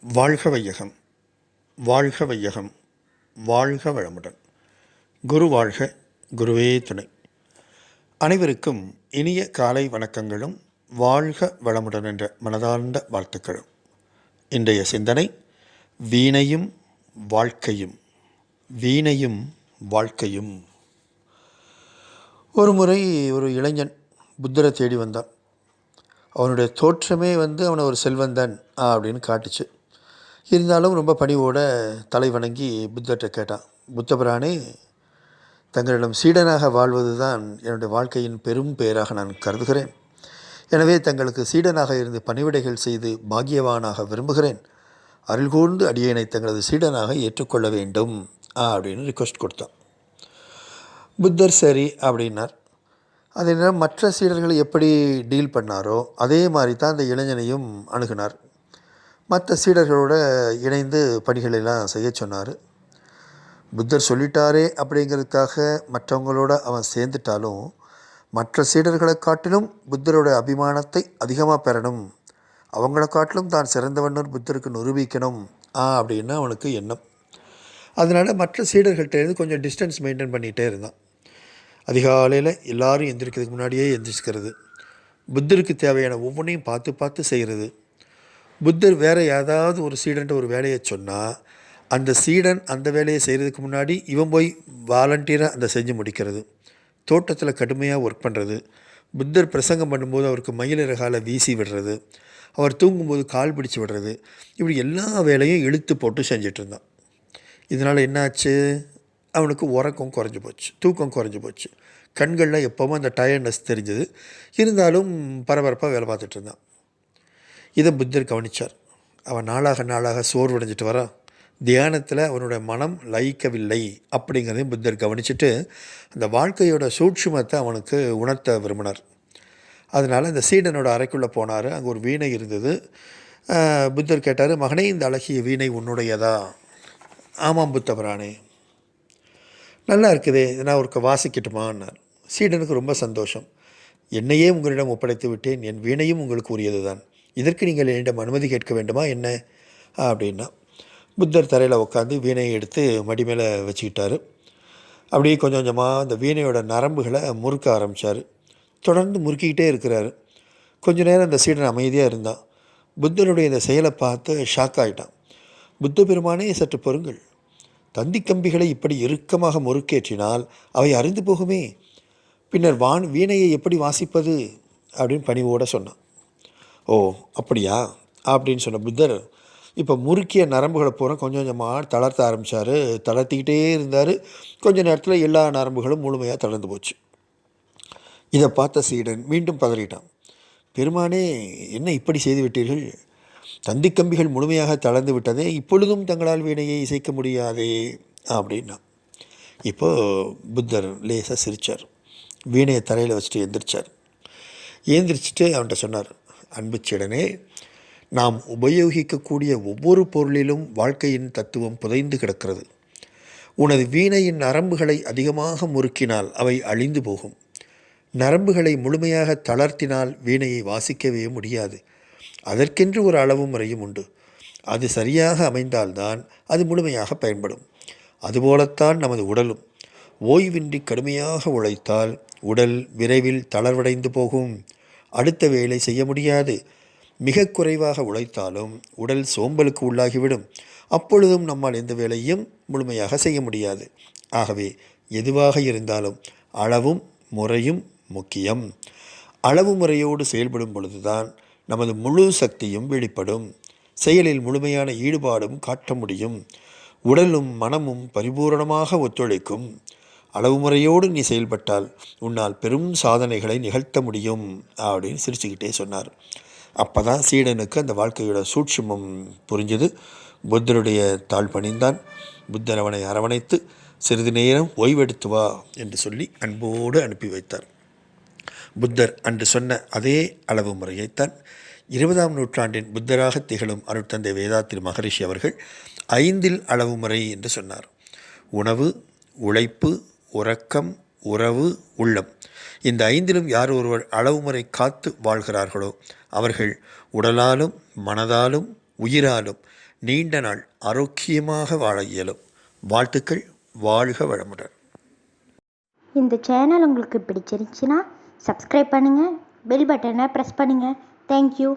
வாழ்க வையகம் வாழ்க வையகம் வாழ்க வளமுடன் குரு வாழ்க குருவே துணை. அனைவருக்கும் இனிய காலை வணக்கங்களும் வாழ்க வளமுடன் என்ற மனதார்ந்த வாழ்த்துக்களும். இன்றைய சிந்தனை வீணையும் வாழ்க்கையும் வீணையும் வாழ்க்கையும். ஒரு முறை ஒரு இளைஞன் புத்தரை தேடி வந்தான். அவனுடைய தோற்றமே வந்து அவனை ஒரு செல்வந்தன் அப்படின்னு காட்டுச்சு. இருந்தாலும் ரொம்ப பணிவோட தலை வணங்கி புத்தர்கிட்ட கேட்டான் புத்தபிரானே தங்களிடம் சீடனாக வாழ்வது தான் என்னுடைய வாழ்க்கையின் பெரும் பெயராக நான் கருதுகிறேன். எனவே தங்களுக்கு சீடனாக இருந்து பணிவிடைகள் செய்து பாக்கியவானாக விரும்புகிறேன். அருள் கூர்ந்து அடியேனை தங்களது சீடனாக ஏற்றுக்கொள்ள வேண்டும் அப்படின்னு ரிக்வஸ்ட் கொடுத்தான். புத்தர் சரி அப்படின்னார். அதே நேரம் மற்ற சீடர்களை எப்படி டீல் பண்ணாரோ அதே மாதிரி தான் அந்த இளைஞனையும் அணுகினார். மற்ற சீடர்களோட இணைந்து பணிகளெல்லாம் செய்ய சொன்னார். புத்தர் சொல்லிட்டாரே அப்படிங்கிறதுக்காக மற்றவங்களோட அவன் சேர்ந்துட்டாலும் மற்ற சீடர்களை காட்டிலும் புத்தரோட அபிமானத்தை அதிகமாக பெறணும். அவங்கள காட்டிலும் தான் சிறந்தவன்னு புத்தருக்கு நிரூபிக்கணும். ஆ அப்படின்னு அவனுக்கு எண்ணம். அதனால் மற்ற சீடர்கள்ட்ட இருந்து கொஞ்சம் டிஸ்டன்ஸ் மெயின்டைன் பண்ணிகிட்டே இருந்தான். அதிகாலையில் எல்லோரும் எந்திரிக்கிறதுக்கு முன்னாடியே எந்திரிச்சுக்கிறது. புத்தருக்கு தேவையான ஒவ்வொன்றையும் பார்த்து பார்த்து செய்கிறது. புத்தர் வேறு ஏதாவது ஒரு சீடன்ட்ட ஒரு வேலையை சொன்னால் அந்த சீடன் அந்த வேலையை செய்கிறதுக்கு முன்னாடி இவன் போய் வாலண்டியராக அந்த செஞ்சு முடிக்கிறது. தோட்டத்தில் கடுமையாக ஒர்க் பண்ணுறது புத்தர் பிரசங்கம் பண்ணும்போது அவருக்கு மயிலிறகால வீசி விடுறது. அவர் தூங்கும்போது கால் பிடிச்சி விடுறது. இப்படி எல்லா வேலையும் இழுத்து போட்டு செஞ்சிட்டு இருந்தான். இதனால் என்னாச்சு? அவனுக்கு உறக்கம் குறைஞ்சி போச்சு. தூக்கம் குறைஞ்சி போச்சு. கண்களில் எப்போவும் அந்த டயர்ட்னஸ் தெரிஞ்சது. இருந்தாலும் பரபரப்பாக வேலை பார்த்துட்டு இருந்தான். இதை புத்தர் கவனித்தார் அவன் நாளாக நாளாக சோர்வடைஞ்சிட்டு வரான். தியானத்தில் அவனோட மனம் லயிக்கவில்லை அப்படிங்கிறதையும் புத்தர் கவனிச்சுட்டு அந்த வாழ்க்கையோட சூட்சுமத்தை அவனுக்கு உணர்த்த விரும்பினார். அதனால் இந்த சீடனோட அறைக்குள்ளே போனார். அங்கே ஒரு வீணை இருந்தது. புத்தர் கேட்டார் மகனே இந்த அழகிய வீணை உன்னுடையதா? ஆமாம் புத்தபரானே நல்லா இருக்குதே நான் ஒருக்க வாசிக்கட்டுமான்னார். சீடனுக்கு ரொம்ப சந்தோஷம். என்னையே உங்களிடம் ஒப்படைத்து விட்டேன். என் வீணையும் உங்களுக்கு உரியது தான் இதற்கு நீங்கள் என்னிடம் அனுமதி கேட்க வேண்டுமா? என்ன? அப்படின்னா புத்தர் தரையில் உட்காந்து வீணையை எடுத்து மடி மேலே வச்சுக்கிட்டார். அப்படியே கொஞ்சம் கொஞ்சமாக அந்த வீணையோட நரம்புகளை முறுக்க ஆரம்பித்தார் தொடர்ந்து முறுக்கிக்கிட்டே இருக்கிறாரு. கொஞ்ச நேரம் அந்த சீடன் அமைதியாக இருந்தான். புத்தருடைய இந்த செயலை பார்த்து ஷாக் ஆகிட்டான் புத்த பெருமானே சற்று பொருங்கள் தந்தி கம்பிகளை இப்படி இறுக்கமாக முறுக்கேற்றினால் அவை அறிந்து போகுமே. பின்னர் வான் வீணையை எப்படி வாசிப்பது? அப்படின்னு பணிவோடு சொன்னான். ஓ அப்படியா? அப்படின்னு சொன்ன புத்தர் இப்போ முறுக்கிய நரம்புகளை பூரா கொஞ்சம் கொஞ்சமாக தளர்த்த ஆரம்பித்தார் தளர்த்திக்கிட்டே இருந்தார். கொஞ்ச நேரத்தில் எல்லா நரம்புகளும் முழுமையாக தளர்ந்து போச்சு. இதை பார்த்த சீடன் மீண்டும் பதறிட்டான். பெருமானே என்ன இப்படி செய்து விட்டீர்கள்? தந்தி கம்பிகள் முழுமையாக தளர்ந்து விட்டதே இப்பொழுதும் தங்களால் வீணையை இசைக்க முடியாதே அப்படின்னா இப்போது புத்தர் லேசாக சிரித்தார் வீணையை தரையில் வச்சுட்டு எந்திரிச்சார். ஏந்திரிச்சிட்டு அவன்கிட்ட சொன்னார் அன்பு நாம் உபயோகிக்கக்கூடிய ஒவ்வொரு பொருளிலும் வாழ்க்கையின் தத்துவம் புதைந்து கிடக்கிறது. உனது வீணையின் நரம்புகளை அதிகமாக முறுக்கினால் அவை அழிந்து போகும். நரம்புகளை முழுமையாக தளர்த்தினால் வீணையை வாசிக்கவே முடியாது. அதற்கென்று ஒரு அளவு முறையும் உண்டு. அது சரியாக அமைந்தால்தான் அது முழுமையாக பயன்படும். அதுபோலத்தான் நமது உடலும். ஓய்வின்றி கடுமையாக உழைத்தால் உடல் விரைவில் தளர்வடைந்து போகும். அடுத்த வேலை செய்ய முடியாது. மிக குறைவாக உழைத்தாலும் உடல் சோம்பலுக்கு உள்ளாகிவிடும். அப்பொழுதும் நம்மால் எந்த வேலையும் முழுமையாக செய்ய முடியாது. ஆகவே எதுவாக இருந்தாலும் அளவும் முறையும் முக்கியம். அளவு முறையோடு செயல்படும் பொழுதுதான் நமது முழு சக்தியும் வெளிப்படும். செயலில் முழுமையான ஈடுபாடும் காட்ட முடியும். உடலும் மனமும் பரிபூரணமாக ஒத்துழைக்கும். அளவு முறையோடு நீ செயல்பட்டால் உன்னால் பெரும் சாதனைகளை நிகழ்த்த முடியும் அப்படின்னு சிரிச்சுக்கிட்டே சொன்னார். அப்போ தான் சீடனுக்கு அந்த வாழ்க்கையோட சூட்சுமம் புரிஞ்சது. புத்தருடைய தாழ் பணிந்தான். புத்தர் அவனை அரவணைத்து சிறிது நேரம் ஓய்வெடுத்து வா என்று சொல்லி அன்போடு அனுப்பி வைத்தார். புத்தர் அன்று சொன்ன அதே அளவு முறையைத்தான் இருபதாம் நூற்றாண்டின் புத்தராக திகழும் அருட்தந்தை வேதாத்திரி மகரிஷி அவர்கள் ஐந்தில் அளவு முறை என்று சொன்னார். உணவு உழைப்பு உறக்கம் உறவு உள்ளம். இந்த ஐந்திலும் யார் ஒருவர் அளவுமுறை காத்து வாழ்கிறார்களோ அவர்கள் உடலாலும் மனதாலும் உயிராலும் நீண்ட நாள் ஆரோக்கியமாக வாழ இயலும். வாழ்த்துக்கள் வாழ்க வளமுடன். இந்த சேனல் உங்களுக்கு பிடிச்சிருந்துச்சுன்னா சப்ஸ்கிரைப் பண்ணுங்கள் பெல் பட்டனை ப்ரெஸ் பண்ணுங்கள் தேங்க்யூ